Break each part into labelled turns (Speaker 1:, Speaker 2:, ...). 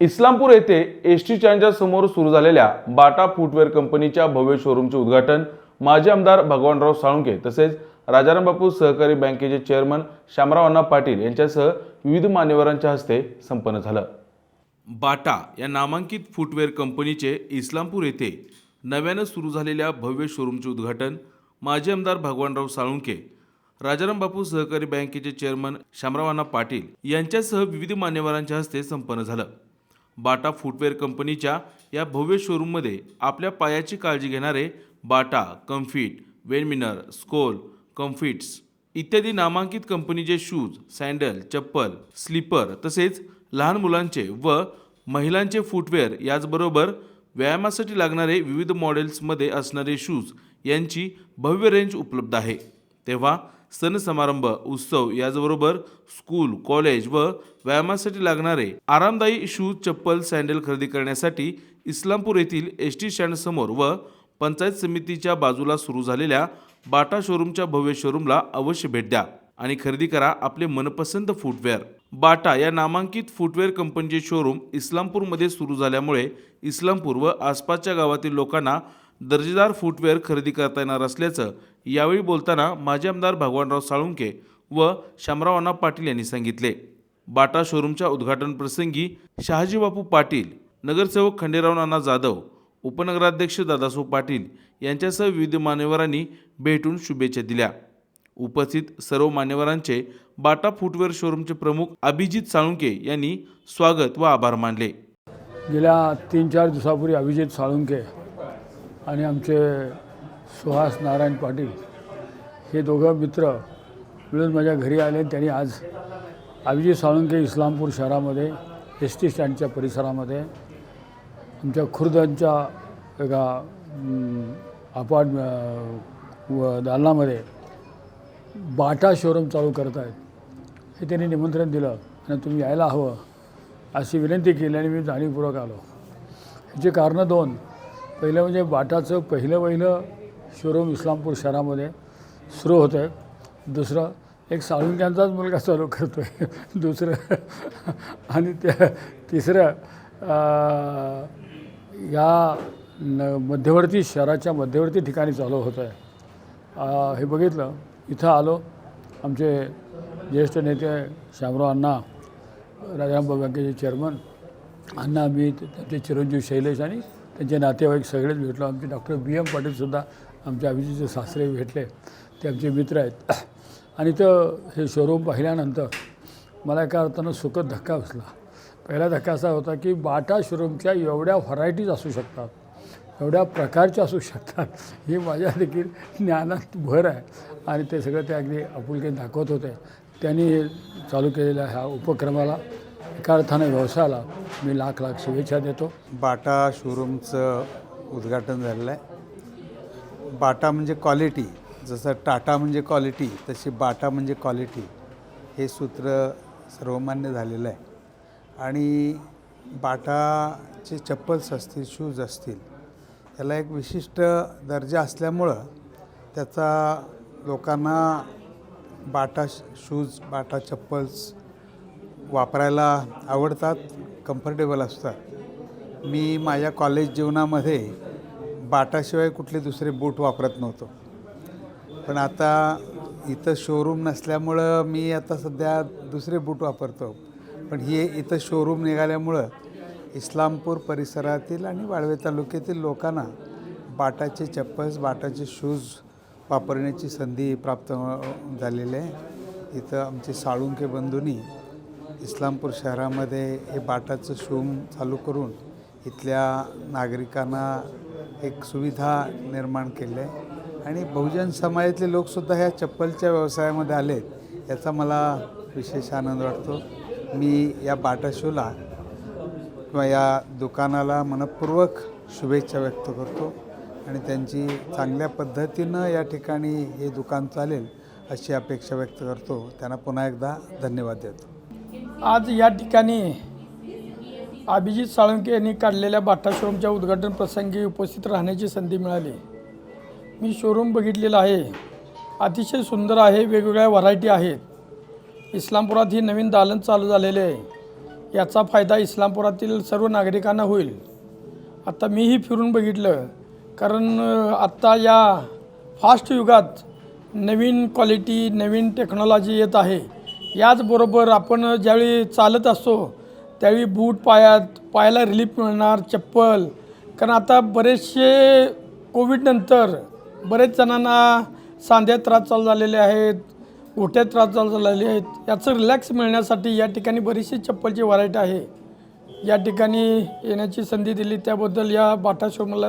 Speaker 1: इस्लामपूर येथे S T स्टँडच्या समोर सुरू झालेल्या बाटा फुटवेअर कंपनीच्या भव्य शोरूमचे उद्घाटन माजी आमदार भगवानराव साळुंके तसेच राजाराम बापू सहकारी बँकेचे चेअरमन श्यामराव अण्णा पाटील यांच्यासह विविध मान्यवरांच्या हस्ते संपन्न झालं. बाटा या नामांकित फुटवेअर कंपनीचे इस्लामपूर येथे नव्यानं सुरू झालेल्या भव्य शोरूमचे उद्घाटन माजी आमदार भगवानराव साळुंके राजाराम बापू सहकारी बँकेचे चेअरमन शामरावांना पाटील यांच्यासह विविध मान्यवरांच्या हस्ते संपन्न झालं. बाटा फुटवेअर कंपनीच्या या भव्य शोरूममध्ये आपल्या पायाची काळजी घेणारे बाटा कम्फिट वेनमिनर स्कोल कम्फिट्स इत्यादी नामांकित कंपनीचे शूज सँडल चप्पल स्लीपर तसेच लहान मुलांचे व महिलांचे फुटवेअर याचबरोबर व्यायामासाठी लागणारे विविध मॉडेल्समध्ये असणारे शूज यांची भव्य रेंज उपलब्ध आहे. तेव्हा सण समारंभ उत्सव याचबरोबर स्कूल कॉलेज व व्यायामासाठी लागणारे आरामदायी शूज चप्पल सँडल खरेदी करण्यासाठी इस्लामपूर येथील एस टी स्टँडसमोर व पंचायत समितीच्या बाजूला सुरू झालेल्या बाटा शोरूमच्या भव्य शोरूमला अवश्य भेट द्या आणि खरेदी करा आपले मनपसंत फुटवेअर बाटा या नामांकित फुटवेअर कंपनीचे शोरूम इस्लामपूरमध्ये सुरू झाल्यामुळे इस्लामपूर व आसपासच्या गावातील लोकांना दर्जेदार फुटवेअर खरेदी करता येणार असल्याचं यावेळी बोलताना माजी आमदार भगवानराव साळुंके व शामराव अण्णा पाटील यांनी सांगितले. बाटा शोरूमच्या उद्घाटन प्रसंगी पाटील नगरसेवक खंडेराव नाना जाधव उपनगराध्यक्ष दादासाहेब पाटील यांच्यासह विविध मान्यवरांनी भेटून शुभेच्छा दिल्या. उपस्थित सर्व मान्यवरांचे बाटा फुटवेअर शोरूमचे प्रमुख अभिजित साळुंके यांनी स्वागत व आभार मानले.
Speaker 2: गेल्या तीन चार दिवसापूर्वी अभिजित साळुंके आणि आमचे सुहास नारायण पाटील हे दोघं मित्र मिळून माझ्या घरी आले. त्यांनी आज अभिजित साळुंके इस्लामपूर शहरामध्ये एस टी स्टँडच्या परिसरामध्ये आमच्या खुर्दांच्या एका अपार्ट व दालनामध्ये बाटा शोरूम चालू करत आहेत. हे त्यांनी निमंत्रण दिलं आणि तुम्ही यायला हवं अशी विनंती केली आणि मी जाणीवपूर्वक आलो. ह्याची कारणं दोन. पहिलं म्हणजे बाटाचं पहिलं पहिलं शोरूम इस्लामपूर शहरामध्ये सुरू होतं आहे दुसरं एक साळुंक्यांचाच मुलगा चालू करतो आहे दुसरं आणि त्या तिसरं या न मध्यवर्ती शहराच्या मध्यवर्ती ठिकाणी चालू होतं आहे हे बघितलं इथं आलो. आमचे ज्येष्ठ नेते शामराव अण्णा राजाराम बँकेचे चेअरमन अण्णा मी त्यांचे चिरंजीव शैलेश आणि त्यांचे नातेवाईक सगळेच भेटलो. आमचे डॉक्टर बी एम पाटीलसुद्धा आमच्या अभिजीतचे सासरे भेटले. ते आमचे मित्र आहेत. आणि तर हे शोरूम पाहिल्यानंतर मला एका अर्थानं सुखद धक्का बसला. पहिला धक्का असा होता की बाटा शोरूमच्या एवढ्या व्हरायटीज असू शकतात एवढ्या प्रकारच्या असू शकतात हे माझ्या देखील ज्ञानात भर आहे. आणि ते सगळं ते अगदी आपुलके दाखवत होते. त्यांनी हे चालू केलेल्या ह्या उपक्रमाला एका अर्थानं व्यवसायाला मी लाख लाख शुभेच्छा देतो.
Speaker 3: बाटा शोरूमचं उद्घाटन झालेलं आहे. बाटा म्हणजे क्वालिटी जसं टाटा म्हणजे क्वालिटी तशी बाटा म्हणजे क्वालिटी हे सूत्र सर्वमान्य झालेलं आहे. आणि बाटाचे चप्पल्स असतील शूज असतील त्याला एक विशिष्ट दर्जा असल्यामुळं त्याचा लोकांना बाटा शूज बाटा चप्पल्स वापरायला आवडतात कम्फर्टेबल असतात. मी माझ्या कॉलेज जीवनामध्ये बाटाशिवाय कुठले दुसरे बूट वापरत नव्हतो. पण आता इथं शोरूम नसल्यामुळं मी आता सध्या दुसरे बूट वापरतो. पण ही इथं शोरूम निघाल्यामुळं इस्लामपूर परिसरातील आणि वाळवे तालुक्यातील लोकांना बाटाचे चप्पल्स बाटाचे शूज वापरण्याची संधी प्राप्त झालेली आहे. इथं आमचे साळुंके बंधूंनी इस्लामपूर शहरामध्ये हे बाटाचं शोम चालू करून इथल्या नागरिकांना एक सुविधा निर्माण केली आहे. आणि बहुजन समाजातले लोकसुद्धा ह्या चप्पलच्या व्यवसायामध्ये आलेत याचा मला विशेष आनंद वाटतो. मी या बाटा शोला किंवा या दुकानाला मनपूर्वक शुभेच्छा व्यक्त करतो आणि त्यांची चांगल्या पद्धतीनं या ठिकाणी हे दुकान चालेल अशी अपेक्षा व्यक्त करतो. त्यांना पुन्हा एकदा धन्यवाद देतो.
Speaker 4: आज या ठिकाणी अभिजित साळुंके यांनी काढलेल्या बाटा शोरूमच्या उद्घाटन प्रसंगी उपस्थित राहण्याची संधी मिळाली. मी शोरूम बघितलेला आहे. अतिशय सुंदर आहे वेगवेगळ्या व्हरायटी आहेत. इस्लामपुरात ही नवीन दालन चालू झालेले आहे. याचा फायदा इस्लामपुरातील सर्व नागरिकांना होईल. आता मीही फिरून बघितलं कारण आत्ता या फास्ट युगात नवीन क्वालिटी नवीन टेक्नॉलॉजी येत आहे. याचबरोबर आपण ज्यावेळी चालत असतो त्यावेळी बूट पायात पायाला रिलीफ मिळणार चप्पल. कारण आता बरेचसे कोविडनंतर बरेच जणांना सांध्यात त्रास चालू झालेले आहेत गोठ्यात त्रास चालू झालेले आहेत. याचं रिलॅक्स मिळण्यासाठी या ठिकाणी बरीचशी चप्पलची व्हरायटी आहे. या ठिकाणी येण्याची संधी दिली. त्याबद्दल या बाटा शोरूमला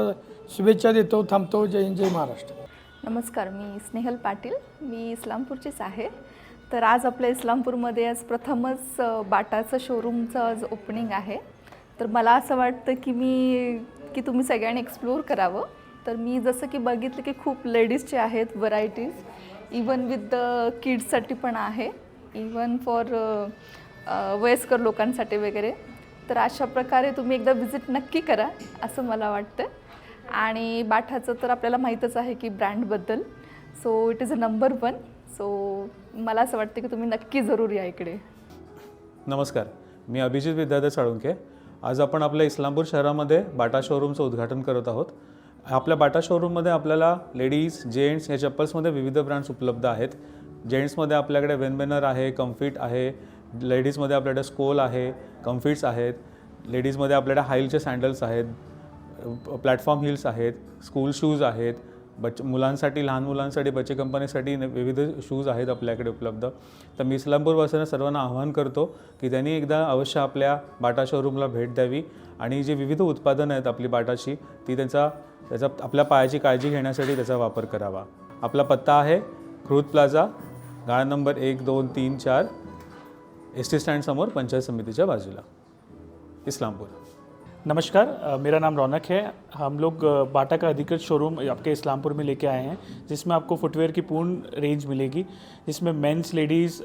Speaker 4: शुभेच्छा देतो थांबतो. जय हिंद जय महाराष्ट्र.
Speaker 5: नमस्कार मी स्नेहल पाटील. मी इस्लामपूरचीच आहे. तर आज आपल्या इस्लामपूरमध्ये आज प्रथमच बाटाचं शोरूमचं आज ओपनिंग आहे. तर मला असं वाटतं की मी की तुम्ही सगळ्यांनी एक्सप्लोअर करावं. तर मी जसं की बघितलं की खूप लेडीजचे आहेत व्हरायटीज इवन विथ द किड्ससाठी पण आहे. इवन फॉर वयस्कर लोकांसाठी वगैरे. तर अशा प्रकारे तुम्ही एकदा व्हिजिट नक्की करा असं मला वाटतं. आणि बाठाचं तर आपल्याला माहीतच आहे की ब्रँडबद्दल so it is a number one so मला असं वाटतं की तुम्ही नक्की जरूर या इकडे.
Speaker 6: नमस्कार. मी अभिजित विद्याधर साळुंके आज आपण आपल्या इस्लामपूर शहरामध्ये बाटा शोरूमचं उद्घाटन करत आहोत. आपल्या बाटा शोरूममध्ये आपल्याला लेडीज जेंट्स या चप्पल्समध्ये विविध ब्रँड्स उपलब्ध आहेत. जेंट्समध्ये आपल्याकडे वेनबेनर आहे कम्फिट आहे. लेडीजमध्ये आपल्याकडे स्कोल आहे कम्फिट्स आहेत. लेडीजमध्ये आपल्याकडे हाईलचे सँडल्स आहेत. प्लॅटफॉर्म हिल्स आहेत. स्कूल शूज आहेत. बच मुलांसाठी लहान मुलांसाठी बच्चे कंपनीसाठी विविध शूज आहेत आपल्याकडे उपलब्ध. तर मी इस्लामपूरपासून सर्वांना आवाहन करतो की त्यांनी एकदा अवश्य आपल्या बाटा शोरूमला भेट द्यावी आणि जी विविध उत्पादनं आहेत आपली बाटाची ती त्यांचा त्याचा आपल्या पायाची काळजी घेण्यासाठी त्याचा वापर करावा. आपला पत्ता आहे क्रूत प्लाझा गाळा नंबर एक दोन तीन चार एस टी स्टँडसमोर पंचायत समितीच्या बाजूला. इस्लामपूर.
Speaker 7: नमस्कार मेरा नाम रौनक है। हम लोग बाटा का अधिकृत शोरूम आपके इस्लामपुर में लेके आए हैं, जिसमें आपको फुटवेयर की पूर्ण रेंज मिलेगी, जिसमें मेंस लेडीज़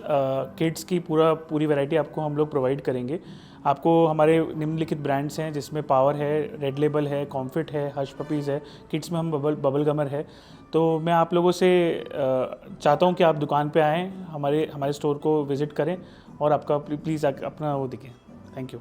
Speaker 7: किड्स की पूरा, पूरी वैरायटी आपको हम लोग प्रोवाइड करेंगे। आपको हमारे निम्नलिखित ब्रांड्स हैं, जिसमें पावर है रेड लेबल है कॉम्फिट है हश पपीज़ है किड्स में हम बबल बबल गमर है। तो मैं आप लोगों से चाहता हूँ कि आप दुकान पर आएँ, हमारे हमारे स्टोर को विज़िट करें और आपका, प्लीज़ अपना वो दिखें। Thank you